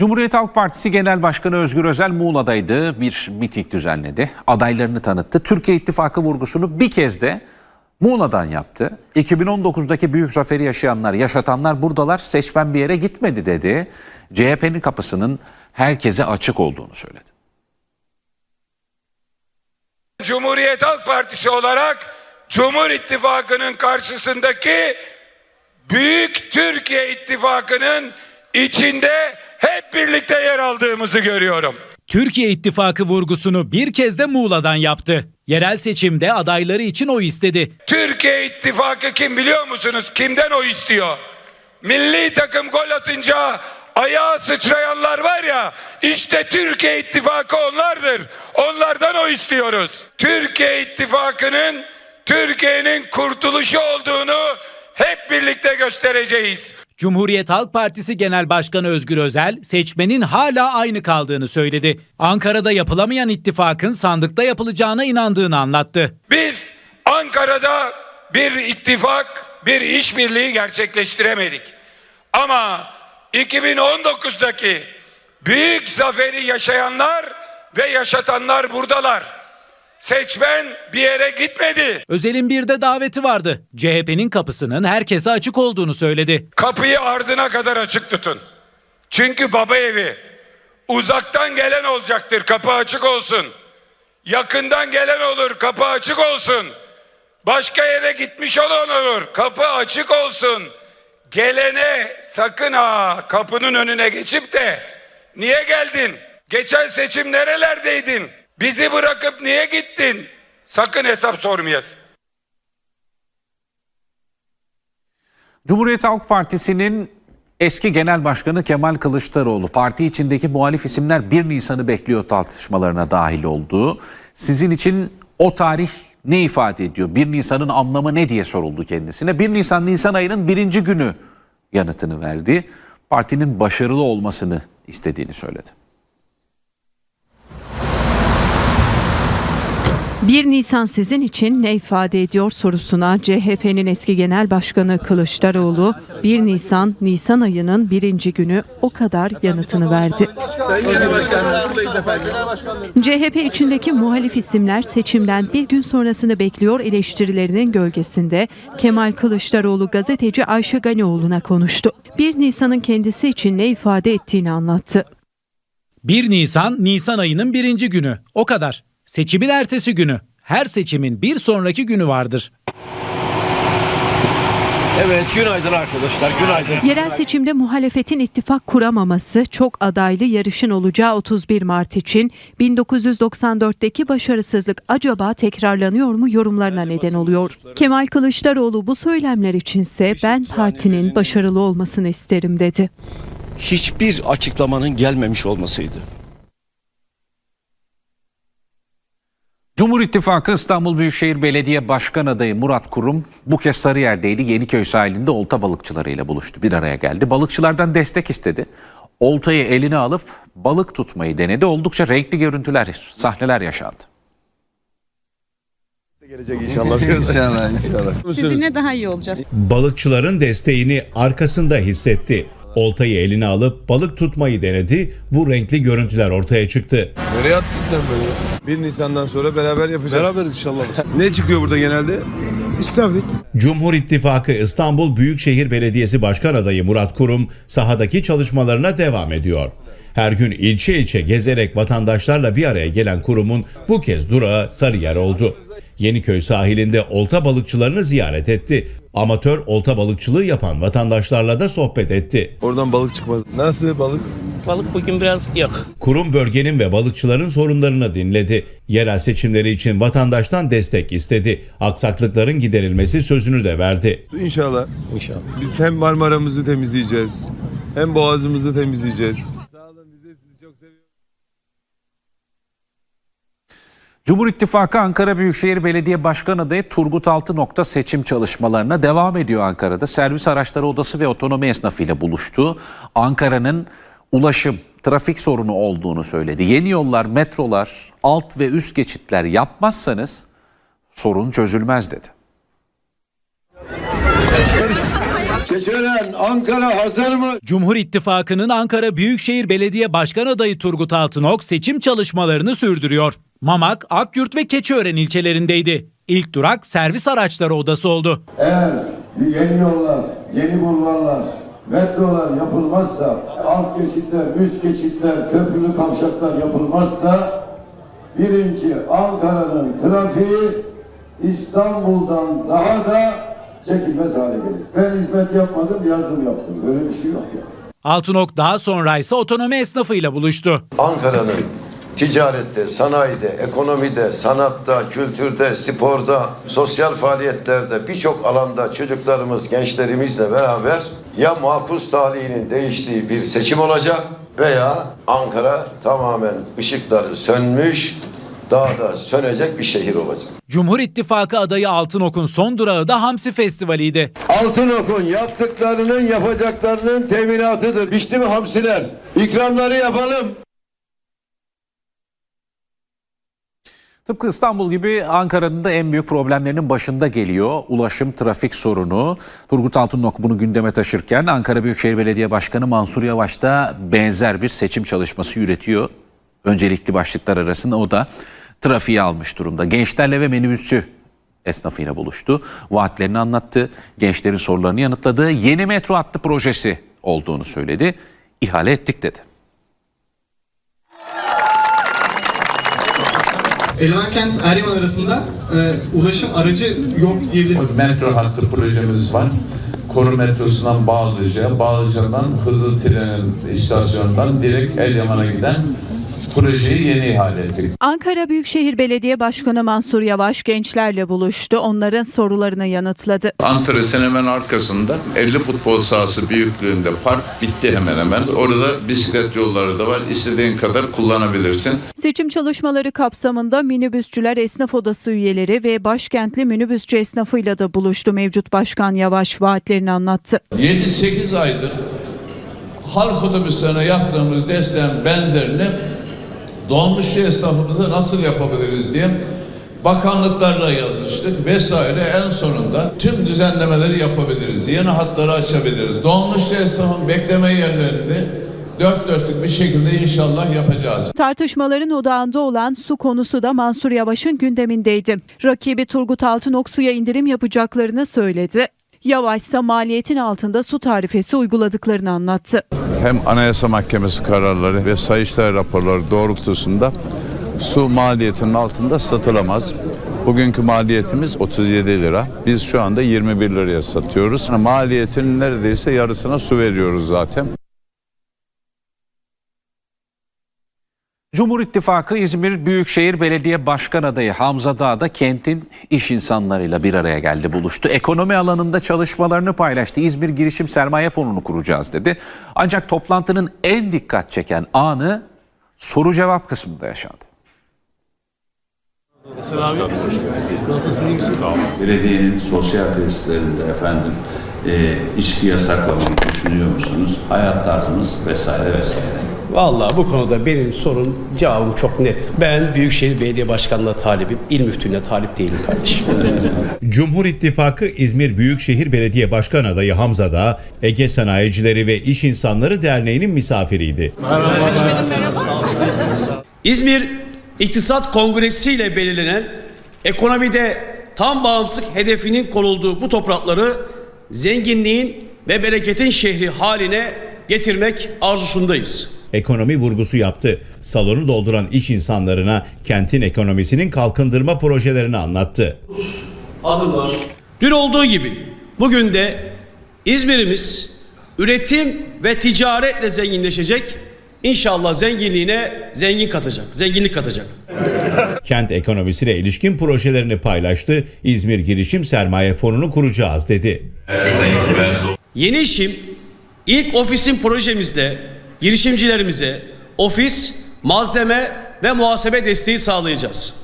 Cumhuriyet Halk Partisi Genel Başkanı Özgür Özel Muğla'daydı. Bir miting düzenledi. Adaylarını tanıttı. Türkiye İttifakı vurgusunu bir kez de Muğla'dan yaptı. 2019'daki büyük zaferi yaşayanlar, yaşatanlar buradalar. Seçmen bir yere gitmedi dedi. CHP'nin kapısının herkese açık olduğunu söyledi. Cumhuriyet Halk Partisi olarak Cumhur İttifakı'nın karşısındaki Büyük Türkiye İttifakı'nın içinde hep birlikte yer aldığımızı görüyorum. Türkiye İttifakı vurgusunu bir kez de Muğla'dan yaptı. Yerel seçimde adayları için oy istedi. Türkiye İttifakı kim biliyor musunuz? Kimden o istiyor? Milli takım gol atınca ayağa sıçrayanlar var ya işte Türkiye İttifakı onlardır. Onlardan o istiyoruz. Türkiye İttifakı'nın Türkiye'nin kurtuluşu olduğunu hep birlikte göstereceğiz. Cumhuriyet Halk Partisi Genel Başkanı Özgür Özel seçmenin hala aynı kaldığını söyledi. Ankara'da yapılamayan ittifakın sandıkta yapılacağına inandığını anlattı. Biz Ankara'da bir ittifak, bir işbirliği gerçekleştiremedik. Ama 2019'daki büyük zaferi yaşayanlar ve yaşatanlar buradalar. Seçmen bir yere gitmedi. Özel'in bir de daveti vardı. CHP'nin kapısının herkese açık olduğunu söyledi. Kapıyı ardına kadar açık tutun. Çünkü baba evi. Uzaktan gelen olacaktır. Kapı açık olsun. Yakından gelen olur. Kapı açık olsun. Başka yere gitmiş olan olur. Kapı açık olsun. Gelene sakın ha kapının önüne geçip de niye geldin? Geçen seçim nerelerdeydin? Bizi bırakıp niye gittin? Sakın hesap sormayasın. Cumhuriyet Halk Partisi'nin eski genel başkanı Kemal Kılıçdaroğlu parti içindeki muhalif isimler 1 Nisan'ı bekliyor tartışmalarına dahil oldu. Sizin için o tarih ne ifade ediyor? 1 Nisan'ın anlamı ne diye soruldu kendisine. 1 Nisan Nisan ayının birinci günü yanıtını verdi. Partinin başarılı olmasını istediğini söyledi. 1 Nisan sizin için ne ifade ediyor sorusuna CHP'nin eski genel başkanı Kılıçdaroğlu 1 Nisan Nisan ayının birinci günü o kadar yanıtını verdi. CHP içindeki muhalif isimler seçimden bir gün sonrasını bekliyor eleştirilerinin gölgesinde Kemal Kılıçdaroğlu gazeteci Ayşe Ganioğlu'na konuştu. 1 Nisan'ın kendisi için ne ifade ettiğini anlattı. 1 Nisan, Nisan ayının birinci günü. O kadar. Seçimin ertesi günü. Her seçimin bir sonraki günü vardır. Evet günaydın arkadaşlar günaydın. Yerel seçimde muhalefetin ittifak kuramaması, çok adaylı yarışın olacağı 31 Mart için 1994'teki başarısızlık acaba tekrarlanıyor mu yorumlarına neden oluyor. Kemal Kılıçdaroğlu bu söylemler içinse ben partinin başarılı olmasını isterim dedi. Hiçbir açıklamanın gelmemiş olmasıydı. Cumhur İttifakı İstanbul Büyükşehir Belediye Başkan adayı Murat Kurum bu kez Sarıyer'deydi. Yeniköy sahilinde olta balıkçılarıyla buluştu. Bir araya geldi. Balıkçılardan destek istedi. Oltayı eline alıp balık tutmayı denedi. Oldukça renkli görüntüler, sahneler yaşandı. Gelecek inşallah. İnşallah inşallah. Sizinle daha iyi olacağız. Balıkçıların desteğini arkasında hissetti. Oltayı eline alıp balık tutmayı denedi. Bu renkli görüntüler ortaya çıktı. Nereye attın sen böyle? 1 Nisan'dan sonra beraber yapacağız. Beraberiz inşallah. Ne çıkıyor burada genelde? İstavrit. Cumhur İttifakı İstanbul Büyükşehir Belediyesi Başkan adayı Murat Kurum sahadaki çalışmalarına devam ediyor. Her gün ilçe ilçe gezerek vatandaşlarla bir araya gelen kurumun bu kez durağı Sarıyer oldu. Yeniköy sahilinde olta balıkçılarını ziyaret etti. Amatör olta balıkçılığı yapan vatandaşlarla da sohbet etti. Oradan balık çıkmaz. Nasıl balık? Balık bugün biraz yok. Kurum bölgenin ve balıkçıların sorunlarını dinledi. Yerel seçimleri için vatandaştan destek istedi. Aksaklıkların giderilmesi sözünü de verdi. İnşallah. İnşallah. Biz hem Marmara'mızı temizleyeceğiz. Hem Boğazımızı temizleyeceğiz. Cumhur İttifakı Ankara Büyükşehir Belediye Başkan adayı Turgut Altınok'ta seçim çalışmalarına devam ediyor Ankara'da. Servis Araçları Odası ve otonomi esnafıyla buluştu. Ankara'nın ulaşım, trafik sorunu olduğunu söyledi. Yeni yollar, metrolar, alt ve üst geçitler yapmazsanız sorun çözülmez dedi. Keçören Ankara hazır mı? Cumhur İttifakı'nın Ankara Büyükşehir Belediye Başkan adayı Turgut Altınok seçim çalışmalarını sürdürüyor. Mamak, Akyurt ve Keçiören ilçelerindeydi. İlk durak servis araçları odası oldu. Eğer yeni yollar, yeni bulvarlar, metrolar yapılmazsa, alt geçitler, üst geçitler, köprülü kavşaklar yapılmazsa, bilin ki Ankara'nın trafiği İstanbul'dan daha da çekilmez hale gelir. Ben hizmet yapmadım, yardım yaptım. Böyle bir şey yok ya. Altınok daha sonra ise otonomi esnafıyla buluştu. Ankara'nın ticarette, sanayide, ekonomide, sanatta, kültürde, sporda, sosyal faaliyetlerde birçok alanda çocuklarımız, gençlerimizle beraber ya makus talihinin değiştiği bir seçim olacak veya Ankara tamamen ışıkları sönmüş, daha da sönecek bir şehir olacak. Cumhur İttifakı adayı Altınok'un son durağı da Hamsi Festivali'ydi. Altınok'un yaptıklarının yapacaklarının teminatıdır. Pişti mi hamsiler? İkramları yapalım. Tıpkı İstanbul gibi Ankara'nın da en büyük problemlerinin başında geliyor. Ulaşım, trafik sorunu. Turgut Altınok bunu gündeme taşırken Ankara Büyükşehir Belediye Başkanı Mansur Yavaş da benzer bir seçim çalışması yürütüyor. Öncelikli başlıklar arasında o da trafiği almış durumda. Gençlerle ve minibüsçü esnafıyla buluştu. Vaatlerini anlattı. Gençlerin sorularını yanıtladı. Yeni metro hattı projesi olduğunu söyledi. İhale ettik dedi. Elvankent Eryaman arasında e, ulaşım aracı yok diyebilirim. Metro hattı projemiz var. Koru metrosundan Bağlıca, Bağlıca'dan hızlı trenin istasyonundan direkt Elyaman'a giden projeyi yeni ihale ettik. Ankara Büyükşehir Belediye Başkanı Mansur Yavaş gençlerle buluştu. Onların sorularını yanıtladı. Antares'in hemen arkasında 50 futbol sahası büyüklüğünde park bitti hemen hemen. Orada bisiklet yolları da var. İstediğin kadar kullanabilirsin. Seçim çalışmaları kapsamında minibüsçüler esnaf odası üyeleri ve başkentli minibüsçü esnafıyla da buluştu. Mevcut Başkan Yavaş vaatlerini anlattı. 7-8 aydır halk otobüslerine yaptığımız desteğin benzerini dolmuşçu esnafımıza nasıl yapabiliriz diye bakanlıklarla yazıştık vesaire en sonunda tüm düzenlemeleri yapabiliriz. Yeni hatları açabiliriz. Dolmuşçu esnafın bekleme yerlerini dört dörtlük bir şekilde inşallah yapacağız. Tartışmaların odağında olan su konusu da Mansur Yavaş'ın gündemindeydi. Rakibi Turgut Altınok suya indirim yapacaklarını söyledi. Yavaş ise maliyetin altında su tarifesi uyguladıklarını anlattı. Hem Anayasa Mahkemesi kararları ve Sayıştay raporları doğrultusunda su maliyetinin altında satılamaz. Bugünkü maliyetimiz 37 lira. Biz şu anda 21 liraya satıyoruz. Maliyetin neredeyse yarısına su veriyoruz zaten. Cumhur İttifakı İzmir Büyükşehir Belediye Başkan adayı Hamza Dağ da kentin iş insanlarıyla bir araya geldi buluştu. Ekonomi alanında çalışmalarını paylaştı. İzmir Girişim Sermaye Fonu'nu kuracağız dedi. Ancak toplantının en dikkat çeken anı soru cevap kısmında yaşandı. Belediyenin sosyal tesislerinde efendim e, içki yasaklamayı düşünüyor musunuz? Hayat tarzımız vesaire vesaire. Vallahi bu konuda benim sorun cevabım çok net. Ben Büyükşehir Belediye Başkanlığı'na talibim. İl müftülüğüne talip değilim kardeşim. Cumhur İttifakı İzmir Büyükşehir Belediye Başkan adayı Hamza Dağ, Ege Sanayicileri ve İş İnsanları Derneği'nin misafiriydi. İzmir İktisat Kongresi ile belirlenen ekonomide tam bağımsızlık hedefinin konulduğu bu toprakları zenginliğin ve bereketin şehri haline getirmek arzusundayız. Ekonomi vurgusu yaptı. Salonu dolduran iş insanlarına kentin ekonomisinin kalkındırma projelerini anlattı. adımlar. Dün olduğu gibi bugün de İzmir'imiz üretim ve ticaretle zenginleşecek. İnşallah zenginliğine zengin katacak, zenginlik katacak. Kent ekonomisiyle ilişkin projelerini paylaştı. İzmir Girişim Sermaye Fonu'nu kuracağız dedi. Yeni işim ilk ofisin projemizde girişimcilerimize ofis, malzeme ve muhasebe desteği sağlayacağız.